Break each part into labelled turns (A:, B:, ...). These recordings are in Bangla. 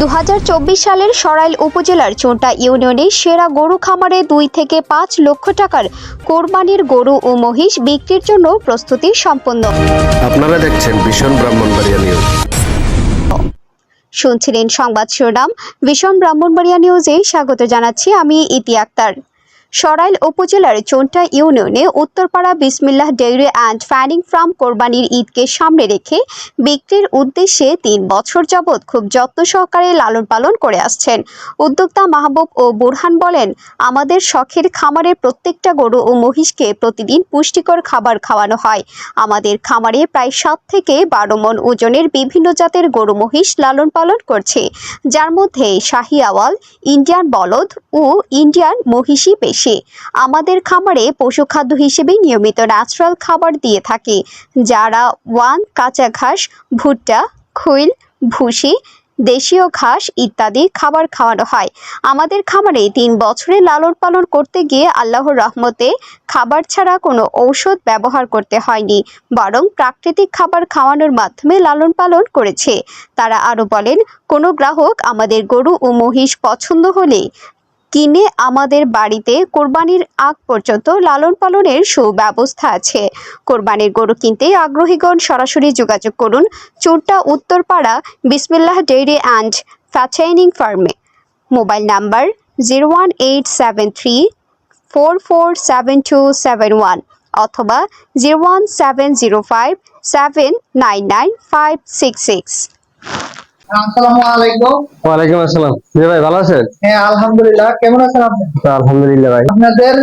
A: দু হাজার চব্বিশ সালের সরাইল উপজেলার চোঁটা ইউনিয়নে সেরা গরু খামারে দুই থেকে পাঁচ লক্ষ টাকার কোরবানির গরু ও মহিষ বিক্রির জন্য প্রস্তুতি সম্পন্ন।
B: আপনারা দেখছেন ভীষণ ব্রাহ্মণবাড়িয়া নিউজ।
A: শুনছিলেন সংবাদ শিরোনাম ভীষণ ব্রাহ্মণবাড়িয়া নিউজে স্বাগত জানাচ্ছি আমি ইতি আক্তার। সরাইল উপজেলার চোন্টা ইউনিয়নে উত্তরপাড়া বিসমিল্লাহ ডেইরি অ্যান্ড ফ্যানিং ফার্ম কোরবানির ঈদকে সামনে রেখে বিক্রির উদ্দেশ্যে তিন বছর যাবৎ খুব যত্ন সহকারে লালন পালন করে আসছেন। উদ্যোক্তা মাহবুব ও বুরহান বলেন, আমাদের শখের খামারের প্রত্যেকটা গরু ও মহিষকে প্রতিদিন পুষ্টিকর খাবার খাওয়ানো হয়। আমাদের খামারে প্রায় সাত থেকে বারো মন ওজনের বিভিন্ন জাতের গরু মহিষ লালন পালন করছে। যার মধ্যে শাহি আওয়াল, ইন্ডিয়ান বলদ ও ইন্ডিয়ান মহিষী পেশি আমাদের খামারে পশু খাদ্য হিসেবে নিয়মিত ন্যাচারাল খাবার দিয়ে থাকে, যারা ওয়ান কাঁচা ঘাস, ভুট্টা খৈল ভুসি, দেশীয় ঘাস ইত্যাদি খাবার খাওয়ানো হয়। আমাদের খামারে তিন বছরে লালন পালন করতে গিয়ে আল্লাহর রহমতে খাবার ছাড়া কোনো ঔষধ ব্যবহার করতে হয়নি, বরং প্রাকৃতিক খাবার খাওয়ানোর মাধ্যমে লালন পালন করেছে। তারা আরও বলেন, কোনো গ্রাহক আমাদের গরু ও মহিষ পছন্দ হলে কিনে আমাদের বাড়িতে কোরবানির আগ পর্যন্ত লালন পালনের সুব্যবস্থা আছে। কোরবানির গরু কিনতে আগ্রহীগণ সরাসরি যোগাযোগ করুন চোরটা উত্তরপাড়া বিসমিল্লাহ ডেইরি অ্যান্ড ফ্যাচাইনিং ফার্মে। Mobile number zero one eight seven three four four seven two seven one অথবা zero one seven zero five seven nine nine five six six.
C: ওয়ালাইকুম আসসালাম। জি ভাই ভালো আছেন?
D: হ্যাঁ আলহামদুলিল্লাহ। কেমন আছেন আপনি?
C: আলহামদুলিল্লাহ ভাই।
D: আপনাদের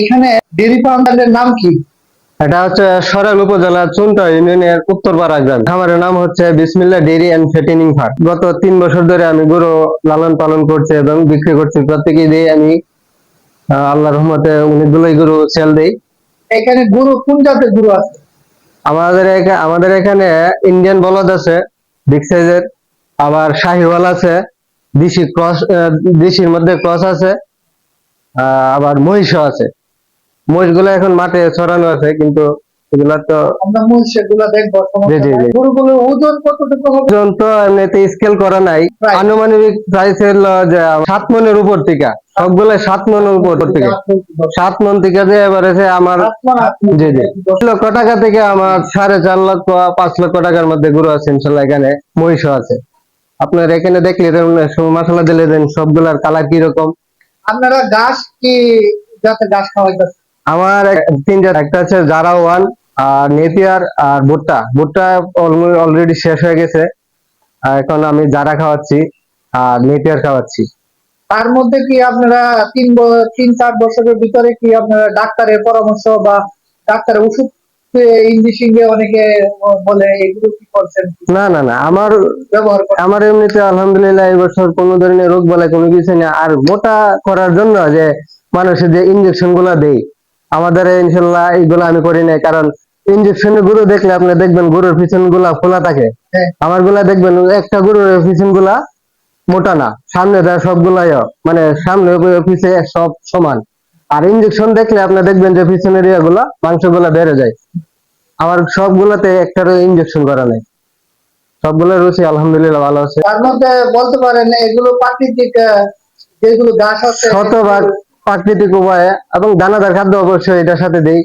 D: এখানে ডেরি ফার্মের নাম কি?
C: এটা হচ্ছে সরাইল উপজেলা চুনটা ইউনিয়নের উত্তরপাড়া গ্রাম খামারের নাম হচ্ছে বিসমিল্লা ডেইরি এন্ড ফেটেনিং ফার্ম। গত তিন বছর ধরে আমি গরু লালন পালন করছি এবং বিক্রি করছি। প্রত্যেকে দিয়ে আমি আহ, আল্লাহর রহমতে অনেকগুলোই গরু সেল দেই।
D: এখানে গুরু কোন জাতের গুরু আছে?
C: আমাদের আমাদের এখানে ইন্ডিয়ান বলদ আছে বিগ সাইজের আবার শাহিওয়াল আছে দেশি ক্রস দেশির মধ্যে ক্রস আছে আবার মহিষও আছে। মহিষগুলো এখন মাঠে ছড়ানো আছে কিন্তু এগুলা তো
D: নাই। ওজন কতটুকু
C: এমনিতে স্কেল করা নাই। আনুমানিক প্রাইস হলো যে সাত মনের উপর থেকে সবগুলো সাত মনের উপর থেকে। সাত মন থেকে যে এবারে আমার জি জি। দশ লক্ষ টাকা থেকে আমার সাড়ে চার লক্ষ পাঁচ লক্ষ টাকার মধ্যে গরু আছে ইনশাল্লাহ এখানে মহিষ আছে। আপনার এখানে দেখলে মশলা দিলে দেন সবগুলার কালার কি রকম
D: আপনারা ঘাস কি যাতে ঘাস খাওয়াইতেছে
C: আমার তিনটা একটা হচ্ছে জারা ওয়ান আর নেপিয়ার আর ভুট্টা। ভুট্টা অলরেডি শেষ হয়ে গেছে আর এখন আমি জারা খাওয়াচ্ছি আর নেপিয়ার খাওয়াচ্ছি।
D: তার মধ্যে কি আপনারা তিন তিন চার বছরের ভিতরে কি আপনারা ডাক্তারের পরামর্শ বা ডাক্তারের ওষুধ অনেকে বলে এগুলো কি করছেন?
C: না না না আমার আমার এমনিতে আলহামদুলিল্লাহ এই বছর কোনো ধরনের রোগ বলে কোনো কিছু নেই। আর মোটা করার জন্য যে মানুষের যে ইনজেকশনগুলা দেই আমাদের ইনশাল্লাহ এইগুলো আমি করি নাই। কারণ ইনজেকশনের গরু দেখলে আপনি দেখবেন গরুর পিছনগুলা খোলা থাকে।
D: হ্যাঁ।
C: আমারগুলা দেখবেন একটা গরুর পিছনগুলা মোটা না সামনে দেয় সবগুলাই মানে সামনে পিছে সব সমান। আর ইনজেকশন দেখলে আপনি দেখবেন যে পিছনের ইয়েগুলা মাংসগুলা বেড়ে যায়। আমার সবগুলাতে একটারও ইনজেকশন করা নাই। সবগুলো রুচি আলহামদুলিল্লাহ ভালো আছে।
D: তার মধ্যে বলতে পারেন এগুলো প্রাকৃতিক যেগুলো ঘাস আছে
C: শতভাগ প্রাকৃতিক উপায়ে এবং দানাদার খাদ্য অবশ্যই এটার সাথে দেই।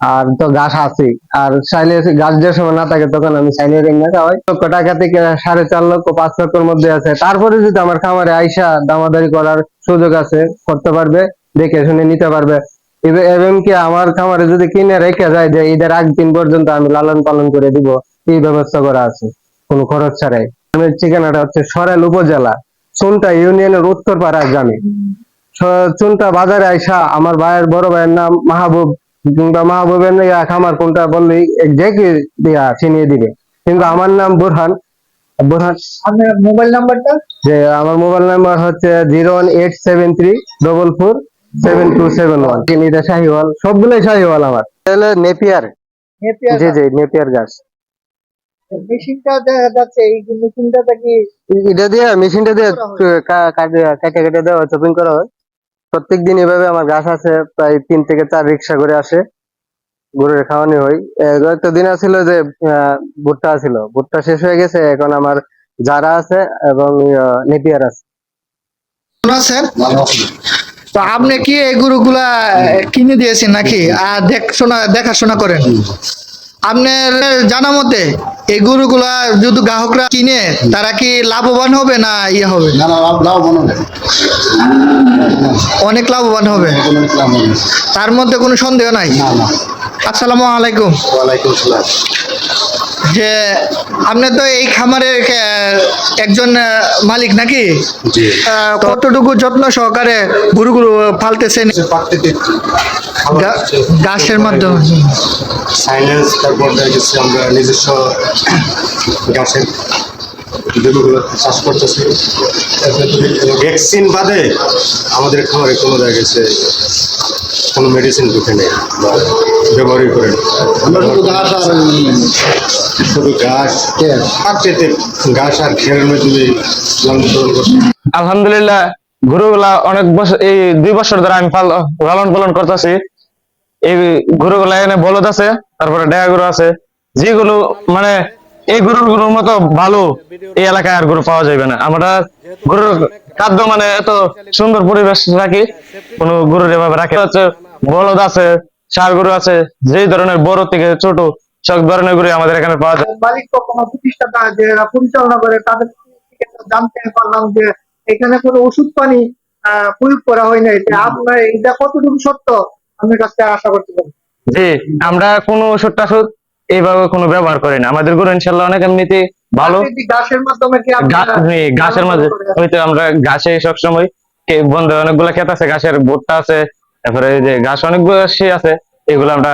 C: আর তো ঘাস আছে আর চাইলে গাছ যে সময় না থাকে তখন আমি চাইলে রেঙ্গা খাওয়াই। লক্ষ টাকা থেকে সাড়ে চার লক্ষ পাঁচ লক্ষের মধ্যে আছে। তারপরে যদি আমার খামারে আইসা দামাদারি করার সুযোগ আছে করতে পারবে। দেখে শুনে নিতে পারবে। এব- কি আমার খামারে যদি কিনে রেখে যায় যে ঈদের আগ দিন পর্যন্ত আমি লালন পালন করে দিব এই ব্যবস্থা করা আছে। কোনো খরচ ছাড়াই। আমার ঠিকানাটা হচ্ছে সরাইল উপজেলা সোনটা ইউনিয়নের উত্তরপাড়া গ্রামে। চুনটা বাজারে আইসা আমার ভাইয়ের বড় ভাইয়ের নাম মাহবুব কিংবা মাহবুবের খামার কোনটা বললেই একজাক্টলি দিয়া চিনিয়ে দিবে। কিন্তু আমার নাম বুরহান। বুরহান
D: আপনার মোবাইল নাম্বারটা?
C: যে আমার মোবাইল নাম্বার হচ্ছে zero one eight seven three double four seven two seven one. এটা শাহিওয়াল সবগুলোই শাহিওয়াল আমার। তাহলে নেপিয়ার? জি জি নেপিয়ার গাছ
D: মেশিনটা দেখা যাচ্ছে এই মেশিনটা কি
C: এটা দিয়ে মেশিনটা দিয়ে কা- কাটে কেটে কেটে দেওয়া চপিং করা হয়। প্রত্যেক দিন এভাবে আমার গাছ আছে প্রায় তিন থেকে চার রিক্সা করে আসে। গরুর খাওয়ানি হয়। একটা দিন আছিল যে আহ, ভুট্টা ছিল ভুট্টা শেষ হয়ে গেছে এখন আমার যারা আছে এবং নেপিয়ার আছে।
D: তো আপনি কি এই গরুগুলা কিনে দিয়েছেন নাকি? আর দেখশোনা দেখাশোনা করেন। আপনার জানা মতে এই গরুগুলা যদি গ্রাহকরা কিনে তারা কি লাভবান হবে না ইয়ে হবে?
E: না নেই
D: অনেক লাভবান হবে। তার মধ্যে কোনো সন্দেহ নাই? আসসালামু আলাইকুম।
E: ওয়ালাইকুম সালাম
D: যে আপনি তো এই খামারের একজন মালিক নাকি?
E: জি।
D: কতটুকু যত্ন সহকারে গরুগুলো পালতেছেন?
E: প্রাকৃতিক
D: গা- ঘাসের মাধ্যমে।
E: সাইলেন্স তারপর দেখা গেছে আমরা নিজস্ব গাছের জমিগুলো চাষ করতেছি। ভ্যাকসিন বাদে আমাদের খামারে কোনো দেখা গেছে কোনো মেডিসিন ঢুকে নেই বা ব্যবহারই করে না। আমরা শুধু ঘাস ঘাস
F: আলহামদুলিল্লাহ, গরুগুলা অনেক বছর এই দুই বছর ধরে আমি লালন পালন করতেছি। এই গরুগুলা এখানে বলদ আছে, তারপরে ডেয়া গরু আছে। যেগুলো মানে এই গরুগুলোর মতো ভালো এই এলাকায় আর গরু পাওয়া যাবে না। আমরা গরুর খাদ্য মানে এত সুন্দর পরিবেশ রাখি, কোন গরুর এভাবে রাখি হচ্ছে বলদ আছে, সার গরু আছে, যেই ধরনের বড় থেকে ছোট সব ধরনের গরু আমাদের এখানে পাওয়া যায়।
D: মালিক কোনো প্রতিষ্ঠাতা যারা পরিচালনা করে তাদের জানতে পারলাম যে এখানে কোনো ওষুধ পানি প্রয়োগ করা হয় নাই। আপনার এটা কতটুকু সত্য আপনার কাছে আশা করতে পারি।
F: জি আমরা কোনো ওষুধ টাষুধ এইভাবে কোনো ব্যবহার করি না। আমাদের গরু ইনশাল্লাহ অনেক এমনিতে ভালো।
D: ঘাসের মাধ্যমে কি
F: গা-
D: আপনারা
F: জি, ঘাসের মাঝে হয়তো আমরা ঘাসে সবসময় কে- বন্ধ অনেকগুলো ক্ষেত আছে ঘাসের ভুট্টা আছে তারপরে যে ঘাস অনেকগুলো সে আছে এগুলো আমরা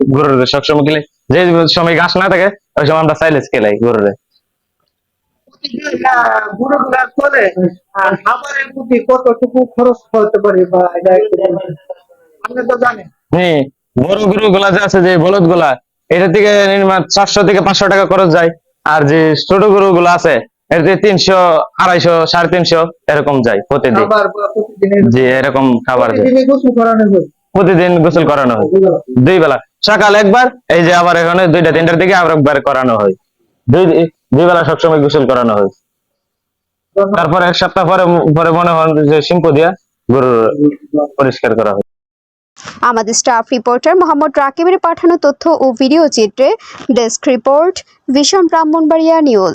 F: গরুর সবসময় খেলে যে সময় ঘাস না থাকে ওই সময় আমরা সাইলেজ খেলাই গরুর।
D: প্রতিদিন, আহ, গরুগুলা চলে খাবারের প্রতি কতটুকু খরচ হতে পারে বা এটা একটু বলবেন। আপনি তো জানেন
F: হ্যাঁ বড় গরু গুলা যে আছে যে বলদগুলা এটা থেকে নির্মাণ চারশো থেকে পাঁচশো টাকা খরচ যায়। আর যে ছোট গরু গুলো আছে তিনশো আড়াইশো সাড়ে তিনশো এরকম যায় প্রতিদিন। জি এরকম খাবার প্রতিদিন গোসল করানো হয়। দুই বেলা। সকাল একবার, এই যে আবার এখানে দুইটা, তিনটার দিকে আবার একবার করানো হয়। দুই দুই বেলা সবসময় গোসল করানো হয়। তারপর এক সপ্তাহ পরে পরে মনে হয় যে শ্যাম্পু দিয়া গরুর পরিষ্কার করা হয়।
A: আমাদের স্টাফ রিপোর্টার মোহাম্মদ রাকিবের পাঠানো তথ্য ও ভিডিও চিত্রে ডেস্ক রিপোর্ট ভীষণ ব্রাহ্মণবাড়িয়া নিউজ